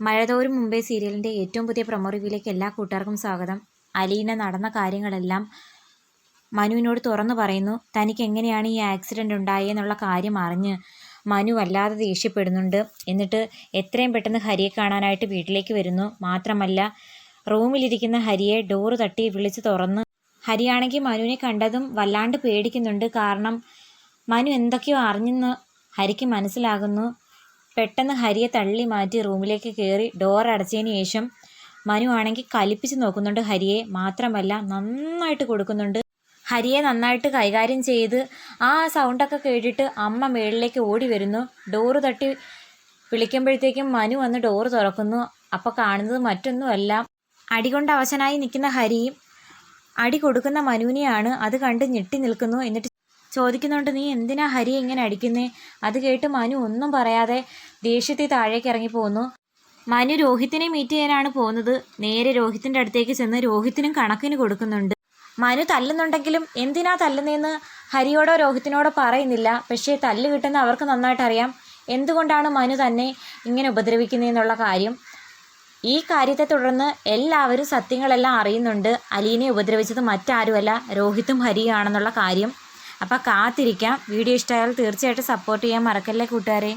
മഴതോരും മുംബൈ സീരിയലിന്റെ ഏറ്റവും പുതിയ പ്രൊമോ റിവ്യൂയിലേക്ക് എല്ലാ കൂട്ടുകാർക്കും സ്വാഗതം. അലീന നടന്ന കാര്യങ്ങളെല്ലാം മനുവിനോട് തുറന്നു പറയുന്നു. തനിക്ക് എങ്ങനെയാണ് ഈ ആക്സിഡന്റ് ഉണ്ടായെന്നുള്ള കാര്യം അറിഞ്ഞ് മനു വല്ലാതെ ദേഷ്യപ്പെടുന്നുണ്ട്. എന്നിട്ട് എത്രയും പെട്ടെന്ന് ഹരിയെ കാണാനായിട്ട് വീട്ടിലേക്ക് വരുന്നു. മാത്രമല്ല റൂമിലിരിക്കുന്ന ഹരിയെ ഡോറ് തട്ടി വിളിച്ച് തുറന്ന് ഹരിയാണെങ്കിൽ മനുവിനെ കണ്ടതും വല്ലാണ്ട് പേടിക്കുന്നുണ്ട്. കാരണം മനു എന്തൊക്കെയോ അറിഞ്ഞെന്ന് ഹരിക്ക് മനസ്സിലാകുന്നു. പെട്ടെന്ന് ഹരിയെ തള്ളി മാറ്റി റൂമിലേക്ക് കയറി ഡോർ അടച്ചതിന് ശേഷം മനു ആണെങ്കിൽ കലിപ്പിച്ച് നോക്കുന്നുണ്ട് ഹരിയെ. മാത്രമല്ല നന്നായിട്ട് കൊടുക്കുന്നുണ്ട്. ഹരിയെ നന്നായിട്ട് കൈകാര്യം ചെയ്ത് ആ സൗണ്ടൊക്കെ കേട്ടിട്ട് അമ്മ മേളിലേക്ക് ഓടി വരുന്നു. ഡോറ് തട്ടി വിളിക്കുമ്പോഴത്തേക്കും മനു വന്ന് ഡോറ് തുറക്കുന്നു. അപ്പോൾ കാണുന്നത് മറ്റൊന്നുമല്ല. അടികൊണ്ട് അവശനായി നിൽക്കുന്ന ഹരിയും അടി കൊടുക്കുന്ന മനുവിനെയാണ് അത് കണ്ട് ഞെട്ടി നിൽക്കുന്നു. എന്നിട്ട് ചോദിക്കുന്നുണ്ട് നീ എന്തിനാ ഹരി ഇങ്ങനെ അടിക്കുന്നേ? അത് കേട്ട് മനു ഒന്നും പറയാതെ ദേഷ്യത്തിൽ താഴേക്ക് ഇറങ്ങി പോകുന്നു. മനു രോഹിത്തിനെ മീറ്റ് ചെയ്യാനാണ് പോകുന്നത്. നേരെ രോഹിത്തിന്റെ അടുത്തേക്ക് ചെന്ന് രോഹിത്തിനും കണക്കിന് കൊടുക്കുന്നുണ്ട്. മനു തല്ലുന്നുണ്ടെങ്കിലും എന്തിനാ തല്ലുന്നതെന്ന് ഹരിയോടോ രോഹിത്തിനോടോ പറയുന്നില്ല. പക്ഷേ തല്ല് കിട്ടുന്ന അവർക്ക് നന്നായിട്ട് അറിയാം എന്തുകൊണ്ടാണ് മനു തന്നെ ഇങ്ങനെ ഉപദ്രവിക്കുന്നതെന്നുള്ള കാര്യം? ഈ കാര്യത്തെ തുടർന്ന് എല്ലാവരും സത്യങ്ങളെല്ലാം അറിയുന്നുണ്ട്. അലീനെ ഉപദ്രവിച്ചത് മറ്റാരുമല്ല രോഹിത്തും ഹരിയാണെന്നുള്ള കാര്യം. അപ്പോൾ കാത്തിരിക്കാം. വീഡിയോ ഇഷ്ടമായാൽ തീർച്ചയായിട്ടും സപ്പോർട്ട് ചെയ്യാൻ മറക്കല്ലേ കൂട്ടുകാരെ.